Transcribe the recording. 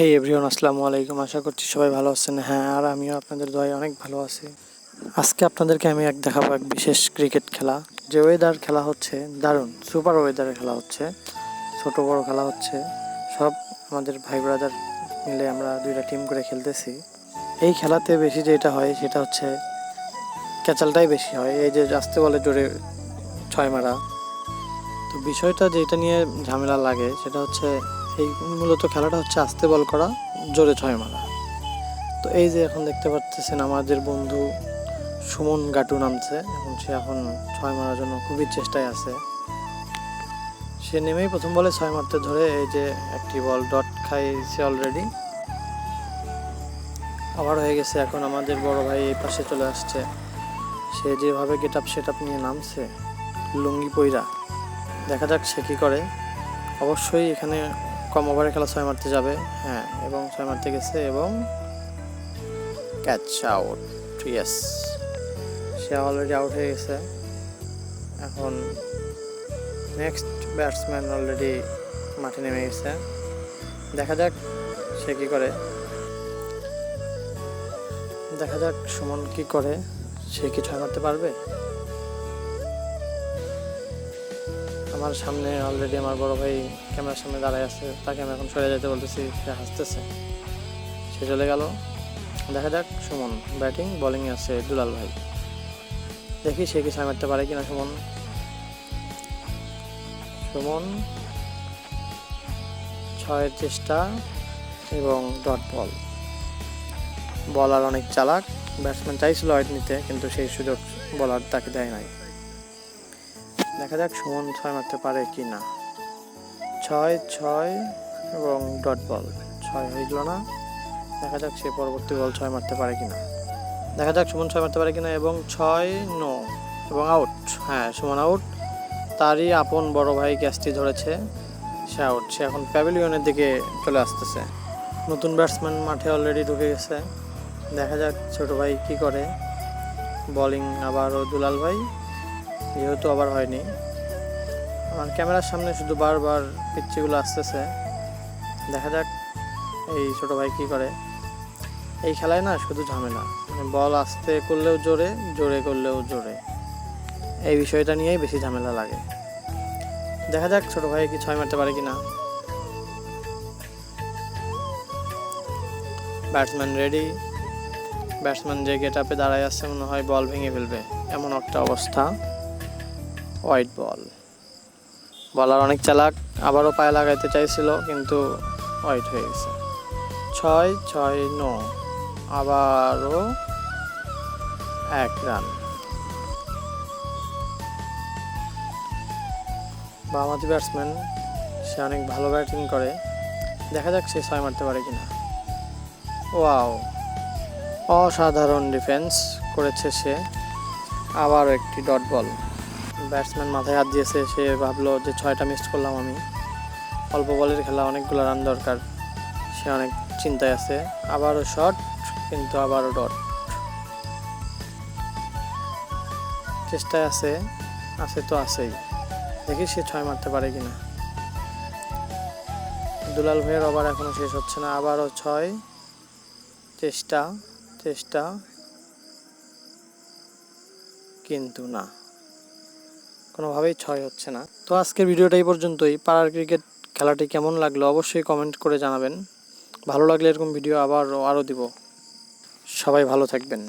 এই এভরিওয়ান আসসালামু আলাইকুম। আশা করছি সবাই ভালো আছেন। হ্যাঁ আর আমিও আপনাদের দোয়ায় অনেক ভালো আছি। আজকে আপনাদেরকে আমি এক দেখাবো এক বিশেষ ক্রিকেট খেলা। যে ওয়েদার খেলা হচ্ছে, দারুণ। সুপার ওয়েদারে খেলা হচ্ছে। ছোট বড় খেলা হচ্ছে। সব আমাদের ভাই ব্রাদার মিলে আমরা দুইটা টিম করে খেলতেছি। এই খেলাতে বেশি যেটা হয়, সেটা হচ্ছে ক্যাচালটাই বেশি হয়। এই যে আসতে বলে জোরে ছয় মারা। তো বিষয়টা যেটা নিয়ে ঝামেলা লাগে, সেটা হচ্ছে এই মূলত খেলাটা হচ্ছে আস্তে বল করা, জোরে ছয় মারা। তো এই যে এখন দেখতে পাচ্ছেন আমাদের বন্ধু সুমন গাটু নামছে এখন সে এখন ছয় মারার জন্য খুবই চেষ্টায় আছে। সে নেমেই প্রথম বলে ছয় মারতে ধরে এই যে একটি বল ডট খাইছে অলরেডি আবার হয়ে গেছে এখন আমাদের বড় ভাই এই পাশে চলে আসছে। সে যেভাবে গেট আপ সেট আপ নিয়ে নামছে, লুঙ্গি পইরা, দেখা যাক সে কী করে। অবশ্যই এখানে কম ওভারে খেলা ছয় মারতে যাবে হ্যাঁ এবং ছয় মারতে গেছে এবং ক্যাচ আউট ইয়েস সে অলরেডি আউট হয়ে গেছে। এখন নেক্সট ব্যাটসম্যান অলরেডি মাঠে নেমে গেছে। দেখা যাক সে কী করে। দেখা যাক সুমন কী করে, সে কি ছয় মারতে পারবে? আমার সামনে অলরেডি আমার বড় ভাই ক্যামেরার সামনে দাঁড়ায় আছে, তাকে আমি এখন সরে যেতে বলতেছি, সে হাসতেছে। সে চলে গেল। দেখা যাক, সুমন ব্যাটিং বোলিং আছে দুলাল ভাই। দেখি সে কি ছয় মারতে পারে কিনা সুমন। সুমন, ছয়ের চেষ্টা এবং ডট বল বলার অনেক চালাক ব্যাটসম্যান চাইছিল ওয়াইড নিতে, কিন্তু সেই সুযোগ বলার তাকে দেয় নাই। দেখা যাক সুমন ছয় মারতে পারে কি না। ছয় ছয় এবং ডট বল। ছয় হয়ে গেল না। দেখা যাক সে পরবর্তী বল ছয় মারতে পারে কি না। দেখা যাক সুমন ছয় মারতে পারে কিনা এবং ছয়, নো এবং আউট হ্যাঁ সুমন আউট তারই আপন বড় ভাই ক্যাচটি ধরেছে। সে আউট সে এখন প্যাভিলিয়নের দিকে চলে আসতেছে। নতুন ব্যাটসম্যান মাঠে অলরেডি ঢুকে গেছে। দেখা যাক ছোট ভাই কি করে। বোলিং আবারও দুলাল ভাই। যেহেতু আবার হয়নি। আমার ক্যামেরার সামনে শুধু বারবার পিচ্ছিগুলো আসতেছে। দেখা যাক এই ছোট ভাই কি করে। এই খেলায় না শুধু ঝামেলা। মানে বল আসতে করলেও জোরে জোরে করলেও জোরে। এই বিষয়টা নিয়েই বেশি ঝামেলা লাগে। দেখা যাক ছোট ভাই কি ছয় মারতে পারে কি না ব্যাটসম্যান রেডি। ব্যাটসম্যান যে গেট আপে দাঁড়ায় আছে, মনে হয় বল ভেঙে ফেলবে। এমন একটা অবস্থা। White ball. বলার অনেক চালাক, আবারও পায়ে লাগাইতে চাইছিল, কিন্তু হোয়াইট হয়ে গেছে। ছয় ছয়, নো। আবারও এক রান। বামাতি ব্যাটসম্যান, সে অনেক ভালো ব্যাটিং করে। দেখা যাক সে ছয় মারতে পারে কিনা। ওয়াও। অসাধারণ ডিফেন্স করেছে সে। আবার একটি ডট বল। ব্যাটসম্যান মাথায় হাত দিয়েছে, সে ভাবলো যে ছয়টা মিস করলাম আমি। অল্প বলের খেলা অনেকগুলো রান দরকার, সে অনেক চিন্তায় আছে। আবারও শট কিন্তু আবারও ডট চেষ্টায় আছে আছে তো আছেই। দেখি সে ছয় মারতে পারে কিনা। দুলাল ভাইয়ের ওভার এখনও শেষ হচ্ছে না, আবারও ছয়। চেষ্টা চেষ্টা। কিন্তু না। কোনোভাবেই ছয় হচ্ছে না। তো আজকের ভিডিওটা এই পর্যন্তই। পাড়ার ক্রিকেট খেলাটি কেমন লাগল অবশ্যই কমেন্ট করে জানাবেন। ভালো লাগলে এরকম ভিডিও আবার আরও দিব। সবাই ভালো থাকবেন।